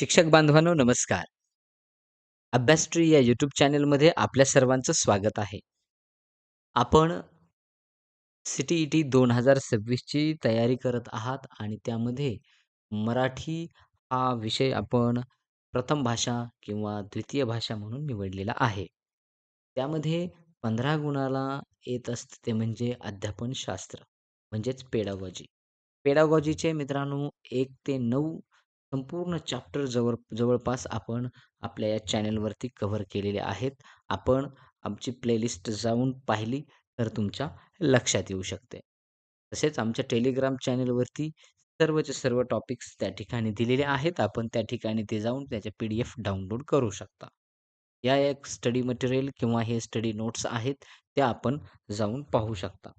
शिक्षक बांधवांनो नमस्कार. अभ्यासट्री या यूट्यूब चॅनलमध्ये आपल्या सर्वांचं स्वागत आहे. आपण सी-टी-ई-टी 2026 ची तयारी करत आहात आणि त्यामध्ये मराठी हा विषय आपण प्रथम भाषा किंवा द्वितीय भाषा म्हणून निवडलेला आहे. त्यामध्ये 15 गुणाला येत असतं ते म्हणजे अध्यापनशास्त्र म्हणजेच पेडागॉजी. पेडागॉजीचे मित्रांनो एक ते नऊ संपूर्ण चॅप्टर जवळ जवळपास आपण आपल्या या चॅनलवरती कव्हर केलेले आहेत. आपण आमची प्लेलिस्ट जाऊन पाहिली तर तुमच्या लक्षात येऊ शकते. तसेच आमच्या टेलिग्राम चॅनलवरती सर्वचे सर्व टॉपिक्स त्या ठिकाणी दिलेले आहेत. आपण त्या ठिकाणी ते जाऊन त्याचे पी-डी-एफ डाउनलोड करू शकता. या एक स्टडी मटेरियल किंवा हे स्टडी नोट्स आहेत, त्या आपण जाऊन पाहू शकता.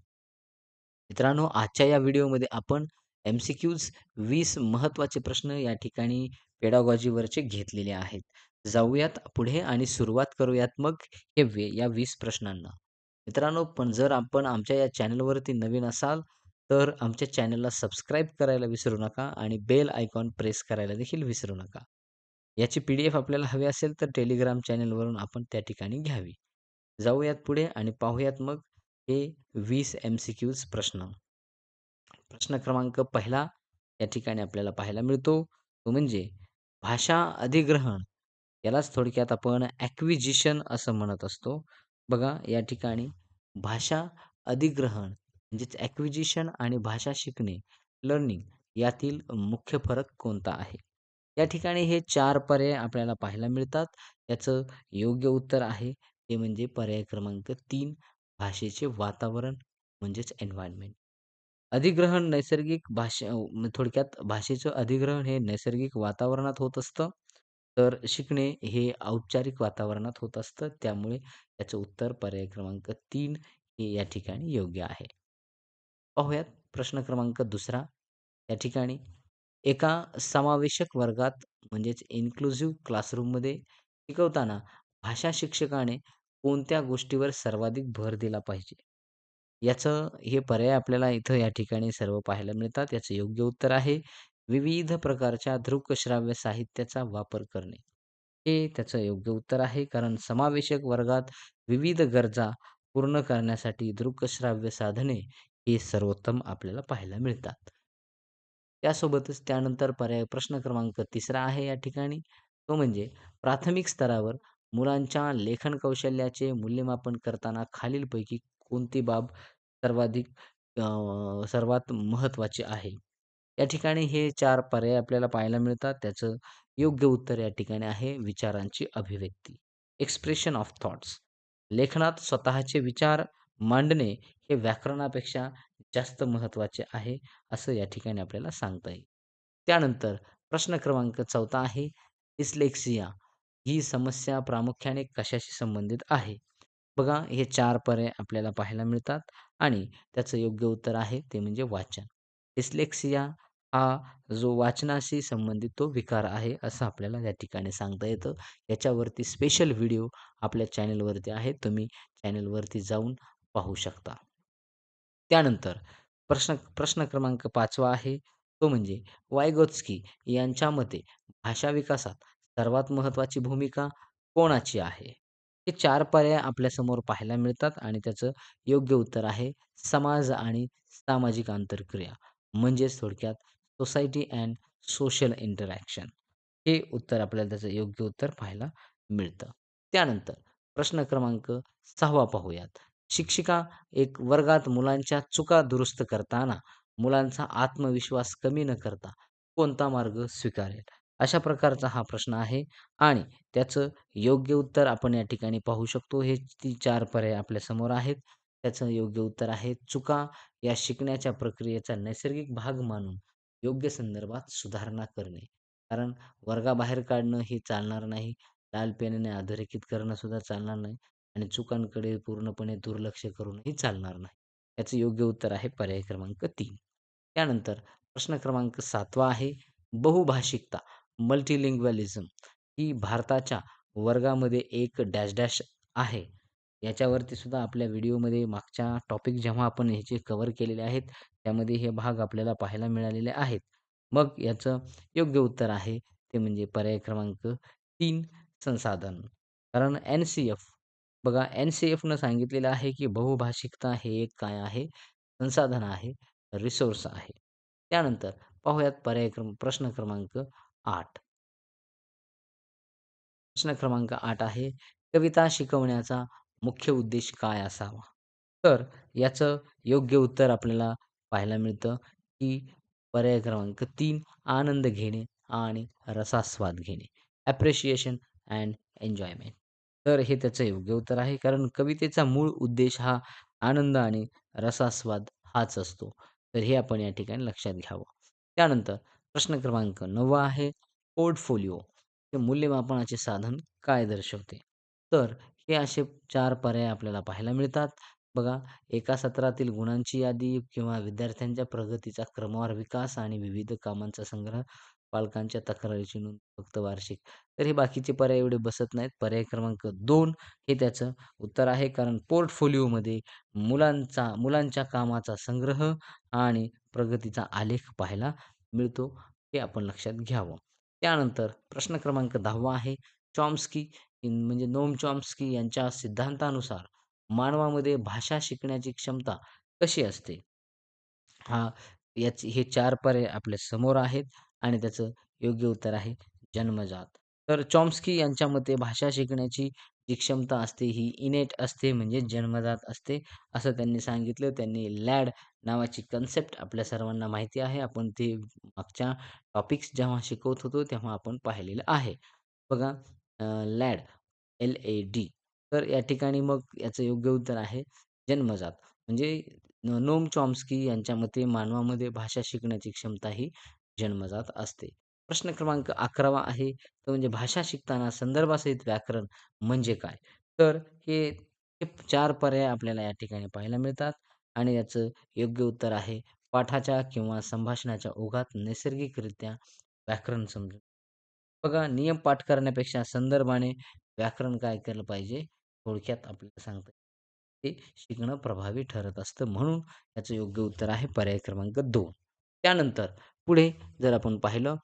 मित्रांनो, आजच्या या व्हिडिओमध्ये आपण एम-सी-क्यूज वीस महत्त्वाचे प्रश्न या ठिकाणी पेडागॉजीवरचे घेतलेले आहेत. जाऊयात पुढे आणि सुरुवात करूयात मग हे वे या वीस प्रश्नांना. मित्रांनो, पण जर आपण आमच्या या चॅनलवरती नवीन असाल, तर आमच्या चॅनलला सबस्क्राईब करायला विसरू नका आणि बेल आयकॉन प्रेस करायला देखील विसरू नका. याची पी-डी-एफ आपल्याला हवी असेल तर टेलिग्राम चॅनलवरून आपण त्या ठिकाणी घ्यावी. जाऊयात पुढे आणि पाहूयात मग हे वीस एम-सी-क्यूज प्रश्न. प्रश्न क्रमांक पहिला या ठिकाणी आपल्याला पाहायला मिळतो, तो म्हणजे भाषा अधिग्रहण यालाच थोडक्यात आपण ॲक्विजिशन असं म्हणत असतो. बघा या ठिकाणी भाषा अधिग्रहण म्हणजेच ॲक्विजिशन आणि भाषा शिकणे, लर्निंग यातील मुख्य फरक कोणता आहे? या ठिकाणी हे चार पर्याय आपल्याला पाहायला मिळतात. याचं योग्य उत्तर आहे ते म्हणजे पर्याय क्रमांक तीन भाषेचे वातावरण म्हणजेच एन्व्हायरमेंट अधिग्रहण नैसर्गिक भाषे थोडक्यात भाषेचं अधिग्रहण हे नैसर्गिक वातावरणात होत असतं. तर शिकणे हे औपचारिक वातावरणात होत असतं. त्यामुळे याचं उत्तर पर्याय क्रमांक तीन हे या ठिकाणी योग्य आहे. पाहूयात प्रश्न क्रमांक दुसरा या ठिकाणी एका समावेशक वर्गात म्हणजेच इन्क्लुझिव्ह क्लासरूममध्ये शिकवताना भाषा शिक्षकाने कोणत्या गोष्टीवर सर्वाधिक भर दिला पाहिजे? याचं हे पर्याय आपल्याला इथं या ठिकाणी सर्व पाहायला मिळतात. याचं योग्य उत्तर आहे विविध प्रकारच्या दृकश्राव्य साहित्याचा वापर करणे. हे त्याचं योग्य उत्तर आहे. कारण समावेशक वर्गात विविध गरजा पूर्ण करण्यासाठी दृकश्राव्य साधने हे सर्वोत्तम आपल्याला पाहायला मिळतात. त्यासोबतच त्यानंतर पर्याय प्रश्न क्रमांक तिसरा आहे या ठिकाणी तो म्हणजे प्राथमिक स्तरावर मुलांच्या लेखन कौशल्याचे मूल्यमापन करताना खालीलपैकी कोणती बाब सर्वाधिक सर्वात महत्त्वाची आहे? या ठिकाणी हे चार पर्याय आपल्याला पाहायला मिळतात. त्याचं योग्य उत्तर या ठिकाणी आहे विचारांची अभिव्यक्ती. Expression of thoughts. लेखनात स्वतःचे विचार मांडणे हे व्याकरणापेक्षा जास्त महत्त्वाचे आहे, असं या ठिकाणी आपल्याला सांगता येईल. त्यानंतर प्रश्न क्रमांक 14 आहे डिस्लेक्सिया ही समस्या प्रामुख्याने कशाशी संबंधित आहे? बघा हे चार पर्याय आपल्याला पाहायला मिळतात आणि त्याचं योग्य उत्तर आहे ते म्हणजे वाचन. डिस्लेक्सिया हा जो वाचनाशी संबंधित तो विकार आहे, असं आपल्याला या ठिकाणी सांगता येतं. याच्यावरती स्पेशल व्हिडिओ आपल्या चॅनलवरती आहे. तुम्ही चॅनलवरती जाऊन पाहू शकता. त्यानंतर प्रश्न प्रश्न क्रमांक पाचवा आहे तो म्हणजे वायगोत्स्की यांच्या मते भाषा विकासात सर्वात महत्त्वाची भूमिका कोणाची आहे? हे 4 पर्याय आपल्यासमोर पाहायला मिळतात आणि त्याचं योग्य उत्तर आहे समाज आणि सामाजिक आंतरक्रिया म्हणजेच थोडक्यात सोसायटी अँड सोशल इंटरॅक्शन. हे उत्तर आपल्याला त्याचं योग्य उत्तर पाहायला मिळतं. त्यानंतर प्रश्न क्रमांक सहावा पाहूयात. शिक्षिका एक वर्गात मुलांच्या चुका दुरुस्त करताना मुलांचा आत्मविश्वास कमी न करता कोणता मार्ग स्वीकारेल? अशा प्रकारचा हा प्रश्न आहे आणि त्याचं योग्य उत्तर आपण या ठिकाणी पाहू शकतो. हे ती चार पर्याय आपल्यासमोर आहेत. त्याचं योग्य उत्तर आहे चुका या शिकण्याच्या प्रक्रियेचा नैसर्गिक भाग मानून योग्य संदर्भात सुधारणा करणे. कारण वर्गाबाहेर काढणं हे चालणार नाही. लाल पेनने अधोरेखित करणं सुद्धा चालणार नाही आणि चुकांकडे पूर्णपणे दुर्लक्ष करूनही चालणार नाही. याचं योग्य उत्तर आहे पर्याय क्रमांक तीन त्यानंतर प्रश्न क्रमांक सातवा आहे बहुभाषिकता मल्टिलिंग्वलिझम ही भारताच्या वर्गामध्ये एक डॅश डॅश आहे. याच्यावरती सुद्धा आपल्या व्हिडिओमध्ये मागच्या टॉपिक जेव्हा आपण ह्याचे कव्हर केलेले आहेत, त्यामध्ये हे भाग आपल्याला पाहायला मिळालेले आहेत. मग याचं योग्य उत्तर आहे ते म्हणजे पर्याय क्रमांक तीन संसाधन कारण एन सी एफ बघा एन सी एफनं सांगितलेलं आहे की बहुभाषिकता हे एक काय आहे संसाधन आहे रिसोर्स आहे त्यानंतर पाहूयात पर्याय क्रम प्रश्न क्रमांक आठ. प्रश्न क्रमांक आठ आहे कविता शिकवण्याचा मुख्य उद्देश काय असावा? तर याचं योग्य उत्तर आपल्याला पाहायला मिळतं की पर्याय क्रमांक तीन आनंद घेणे आणि रसास्वाद घेणे ॲप्रिशिएशन अँड एन्जॉयमेंट तर हे त्याचं योग्य उत्तर आहे कारण कवितेचा मूळ उद्देश हा आनंद आणि रसास्वाद हाच असतो. तर हे आपण या ठिकाणी लक्षात घ्यावं. त्यानंतर प्रश्न क्रमांक नववा आहे पोर्टफोलिओ हे मूल्यमापनाचे साधन काय दर्शवते? तर हे असे चार पर्याय आपल्याला पाहायला मिळतात. बघा एका सत्रातील गुणांची यादी किंवा विद्यार्थ्यांच्या प्रगतीचा क्रमवार विकास आणि विविध कामांचा संग्रह पालकांच्या तक्रारीची नोंद फक्त वार्षिक. तर हे बाकीचे पर्याय एवढे बसत नाहीत. पर्याय क्रमांक दोन हे त्याचं उत्तर आहे कारण पोर्टफोलिओमध्ये मुलांचा मुलांच्या कामाचा संग्रह आणि प्रगतीचा आलेख पाहायला मिळतो हे आपण लक्षात घ्यावं. त्यानंतर प्रश्न क्रमांक दहावा आहे चॉम्स्की म्हणजे नोम चॉम्स्की यांच्या सिद्धांतानुसार मानवामध्ये भाषा शिकण्याची क्षमता कशी असते? हा याची हे चार पर्याय आपल्यासमोर आहेत आणि त्याचं योग्य उत्तर आहे जन्मजात. तर चॉम्स्की यांच्या मते भाषा शिकण्याची जी क्षमता असते ही इनेट असते म्हणजे जन्मजात असते असं त्यांनी सांगितलं. त्यांनी लॅड नावाची कन्सेप्ट आपल्या सर्वांना माहिती आहे. आपण ते मागच्या टॉपिक्स जेव्हा शिकवत होतो तेव्हा आपण पाहिलेलं आहे. बघा लॅड एल ए डी तर या ठिकाणी मग याचं योग्य उत्तर आहे जन्मजात. म्हणजे नोम चॉम्स्की यांच्या मते मानवामध्ये भाषा शिकण्याची क्षमता ही जन्मजात असते. प्रश्न क्रमांक अकरावा आहे. तो म्हणजे भाषा शिकताना संदर्भासहित व्याकरण म्हणजे काय? तर हे चार पर्याय आपल्याला या ठिकाणी पाहायला मिळतात आणि याचं योग्य उत्तर आहे पाठाच्या किंवा संभाषणाच्या ओघात नैसर्गिकरित्या व्याकरण समजून. बघा नियम पाठ करण्यापेक्षा संदर्भाने व्याकरण काय केलं पाहिजे? थोडक्यात आपल्याला सांगतं ते शिकणं प्रभावी ठरत असतं म्हणून याचं योग्य उत्तर आहे पर्याय क्रमांक दोन. त्यानंतर पुढे जर आपण पाहिलं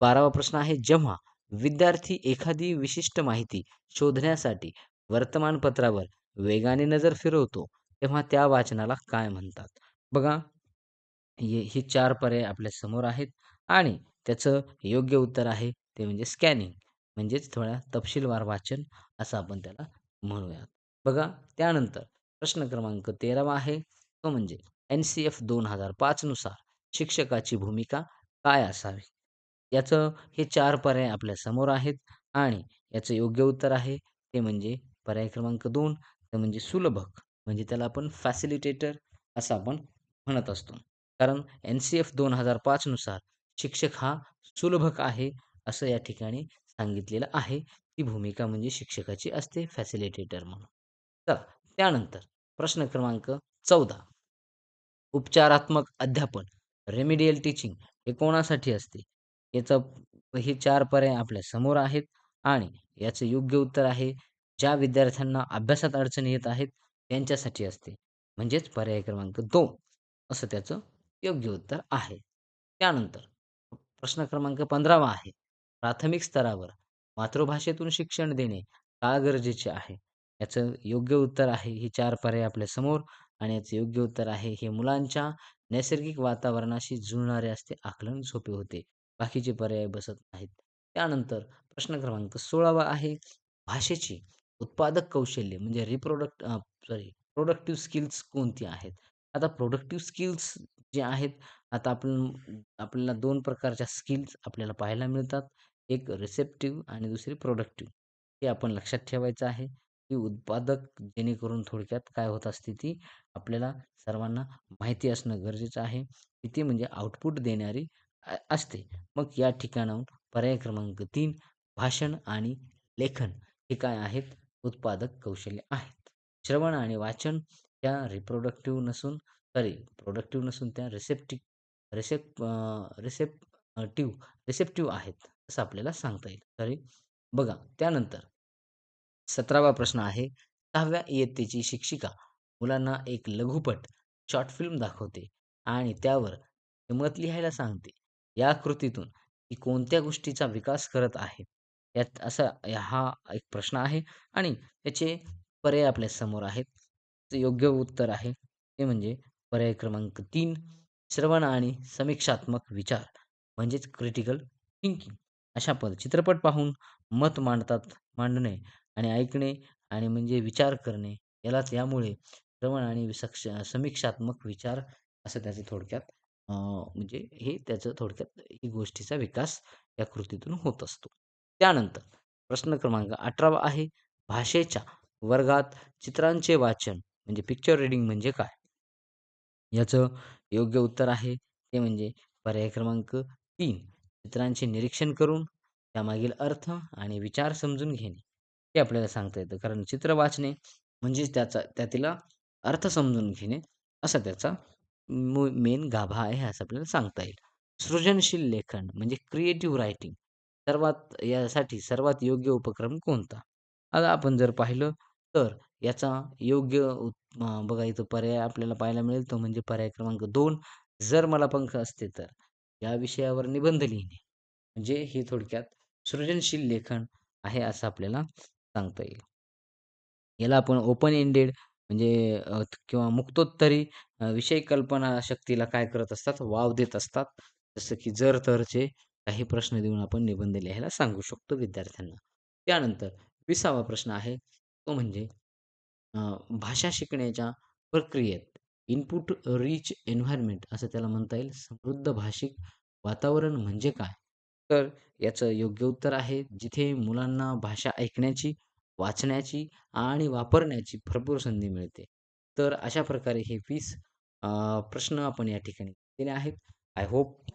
बारावा प्रश्न आहे जेव्हा विद्यार्थी एखादी विशिष्ट माहिती शोधण्यासाठी वर्तमानपत्रावर वेगाने नजर फिरवतो तेव्हा त्या वाचनाला काय म्हणतात? बघा हे हे चार पर्याय आपल्यासमोर आहेत आणि त्याचं योग्य उत्तर आहे ते म्हणजे स्कॅनिंग म्हणजेच थोड्या तपशीलवार वाचन असं आपण त्याला म्हणूयात. बघा त्यानंतर प्रश्न क्रमांक तेरावा आहे तो म्हणजे एन सी एफ दोन हजार पाचनुसार शिक्षकाची भूमिका काय असावी? याचं हे चार पर्याय आपल्यासमोर आहेत आणि याचं योग्य उत्तर आहे ते म्हणजे पर्याय क्रमांक दोन ते म्हणजे सुलभक म्हणजे त्याला आपण फॅसिलिटेटर असं आपण म्हणत असतो. कारण एन सी एफ दोन हजार पाचनुसार शिक्षक हा सुलभक आहे असं या ठिकाणी सांगितलेलं आहे. ती भूमिका म्हणजे शिक्षकाची असते फॅसिलिटेटर म्हणून. तर त्यानंतर प्रश्न क्रमांक चौदा. उपचारात्मक अध्यापन रेमिडियल टीचिंग हे कोणासाठी असते? याचं हे चार पर्याय आपल्यासमोर आहेत आणि याचं योग्य उत्तर आहे. ज्या विद्यार्थ्यांना अभ्यासात अडचणी येत आहेत त्यांच्यासाठी असते. म्हणजेच पर्याय क्रमांक दोन. असं त्याचं योग्य उत्तर आहे. त्यानंतर प्रश्न क्रमांक पंधरावा आहे. प्राथमिक स्तरावर मातृभाषेतून शिक्षण देणे का गरजेचे आहे? याचं योग्य उत्तर आहे. ही चार पर्याय आपल्यासमोर आणि याचं योग्य उत्तर आहे. हे मुलांच्या नैसर्गिक वातावरणाशी जुळणारे असते. आकलन सोपे होते. बाकीचे पर्याय बसत नाहीत. त्यानंतर प्रश्न क्रमांक सोळावा आहे भाषेची उत्पादक कौशल्य म्हणजे रिप्रोडक्ट सॉरी प्रोडक्टिव्ह स्किल्स कोणती आहेत? आता प्रोडक्टिव्ह स्किल्स जे आहेत आता आपण आपल्याला दोन प्रकारच्या स्किल्स आपल्याला पाहायला मिळतात. एक रिसेप्टिव्ह आणि दुसरी प्रोडक्टिव्ह हे आपण लक्षात ठेवायचं आहे की उत्पादक जेणेकरून थोडक्यात काय होत असते ती आपल्याला सर्वांना माहिती असणं गरजेचं आहे. की ती म्हणजे आउटपुट देणारी असते. मग या ठिकाणाहून पर्याय क्रमांक तीन भाषण आणि लेखन हे काय आहेत? उत्पादक कौशल्य आहेत. श्रवण आणि वाचन त्या रिप्रोडक्टिव्ह नसून सॉरी प्रोडक्टिव्ह नसून त्या रिसेप्टिव्ह रिसेप रिसेप्टिव्ह रिसेप्टिव्ह आहेत असं आपल्याला सांगता येईल. सॉरी बघा त्यानंतर सतरावा प्रश्न आहे. सहाव्या इयत्तेची शिक्षिका मुलांना एक लघुपट शॉर्ट फिल्म दाखवते आणि त्यावर मत लिहायला सांगते. या कृतीतून ती कोणत्या गोष्टीचा विकास करत आहे? यात असा हा एक प्रश्न आहे आणि त्याचे पर्याय आपल्यासमोर आहेत. ते योग्य उत्तर आहे ते म्हणजे पर्याय क्रमांक तीन श्रवण आणि समीक्षात्मक विचार म्हणजेच क्रिटिकल थिंकिंग. अशा पद चित्रपट पाहून मत मांडतात मांडणे आणि ऐकणे आणि म्हणजे विचार करणे यालाच यामुळे श्रवण आणि विसक्ष समीक्षात्मक विचार असं त्याचे थोडक्यात म्हणजे हे त्याचं थोडक्यात ही गोष्टीचा विकास या कृतीतून होत असतो. त्यानंतर प्रश्न क्रमांक 18 आहे भाषेच्या वर्गात चित्रांचे वाचन म्हणजे पिक्चर रीडिंग म्हणजे काय? याचं योग्य उत्तर आहे ते म्हणजे पर्याय क्रमांक तीन चित्रांचे निरीक्षण करून त्यामागील अर्थ आणि विचार समजून घेणे हे आपल्याला सांगता येतं. कारण चित्र वाचणे म्हणजेच त्याचा त्यातील अर्थ समजून घेणे असा त्याचा मेन गाभा आहे असं आपल्याला सांगता येईल. सृजनशील लेखन म्हणजे क्रिएटिव्ह रायटिंग सर्वात यासाठी सर्वात योग्य उपक्रम कोणता? आता आपण जर पाहिलं तर याचा योग्य बघा इथं पर्याय आपल्याला पाहायला मिळेल तो म्हणजे पर्याय क्रमांक दोन जर मला पंख असते तर. या विषयावर निबंध लिहिणे. म्हणजे हे थोडक्यात सृजनशील लेखन आहे असं आपल्याला सांगता येईल. याला आपण ओपन एंडेड म्हणजे अ, किंवा मुक्तोत्तरी अ, विषय कल्पना शक्तीला काय करत असतात वाव देत असतात. जसं की जर तरचे काही प्रश्न देऊन आपण निबंध लिहायला सांगू शकतो विद्यार्थ्यांना. त्यानंतर 20वा प्रश्न आहे तो म्हणजे अ, भाषा शिकण्याच्या प्रक्रियेत इनपुट रिच एन्व्हायर्नमेंट असं त्याला म्हणता येईल. समृद्ध भाषिक वातावरण म्हणजे काय? तर याचं योग्य उत्तर आहे जिथे मुलांना भाषा ऐकण्याची, वाचण्याची आणि वापरण्याची भरपूर संधी मिळते. तर अशा प्रकारे हे वीस प्रश्न आपण या ठिकाणी दिले आहेत. आय होप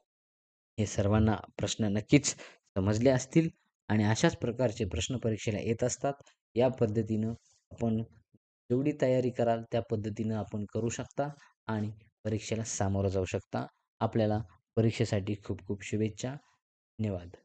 हे सर्वांना प्रश्न नक्कीच समजले असतील आणि अशाच प्रकारचे प्रश्न परीक्षेला येत असतात. या पद्धतीनं आपण जेवढी तयारी कराल त्या पद्धतीनं आपण करू शकता आणि परीक्षेला सामोरं जाऊ शकता. आपल्याला परीक्षेसाठी खूप खूप शुभेच्छा. धन्यवाद.